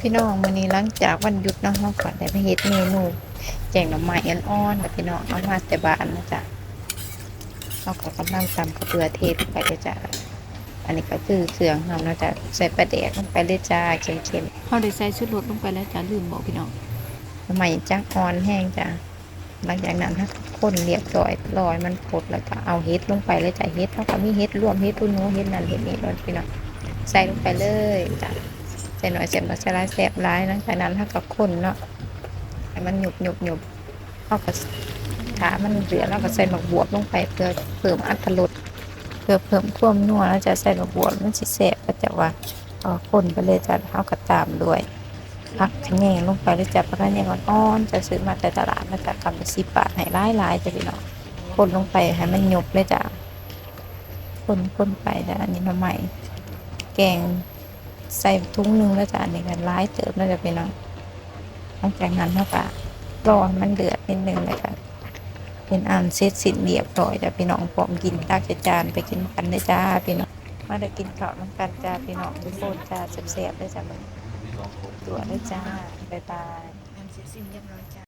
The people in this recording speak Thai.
พี่น้องมื้อนี้หลังจากวันหยุดเนาะเราก็ได้ไปเฮ็ดเมนูแกงหน่อไม้อ่อนๆกับพี่น้องเอามาแต่บ้านนะจ๊ะเราก็กำลังตำข้าวเปลือเทศลงไปเลยจ้ะอันนี้ก็คือเครื่องเรานะจ๊ะใส่ปลาแดกลงไปเลยจ้าเค็มๆเขาได้ใส่ชุดรถลงไปแล้วจ้ะลืมบอกพี่น้องทำไมจังอ่อนแห้งจ้ะหลังจากนั้นถ้าคนเรียบร้อยลอยมันพดแล้วก็เอาเฮ็ดลงไปเลยจ้ะเฮ็ดเท่ากับมีเฮ็ดรวมเฮ็ดรุ่นโน้นเฮ็ดนั่นเฮ็ดนี่รถพี่น้องใส่ลงไปเลยจ้ะ ใส่หน่อยเสร็จมาใส่ลายแสบร้ายหลังจากนั้นถ้ากับคนเนาะให้มันหยุบหยุบหยุบเอากับขามันเหลือแล้วก็ใส่หมกบวบลงไปเพื่อเพิ่มอัตรสเพื่อเพิ่มความนัวแล้วจะใส่หมกบวบมันสิแสบก็จะว่าเอาคนไปเลยจะเอากระตามด้วยผักขะแยงลงไปแล้วจับผักขะแยงอ่อนๆจะซื้อมาแต่ตลาดมาจากกำลังสิบบาทให้ร้ายลายจะพี่น้องคนลงไปให้มันหยุบเลยจ้ะคนคนไปแต่อันนี้ทำไมแกง ใส่ถุงหนึงแล้วจะอันนี้กันร้ายเติมแล้วจะพี่น้องหลังจากนั้นเท่ากับรอมันเดือดนิดนึงเลยค่ะเป็นอันเซตสินเรียบร้อยจะไปน้องพร้อมกินตักจานไปกินกันเลยจ้าพี่น้องมาได้กินข้าวน้ำกันจ้าพี่น้องทุกคนจ้าเสียบๆเลยจ้ามันตัวด้วยจ้าบ๊ายบายอันเซตสินเรียบร้อยจ้า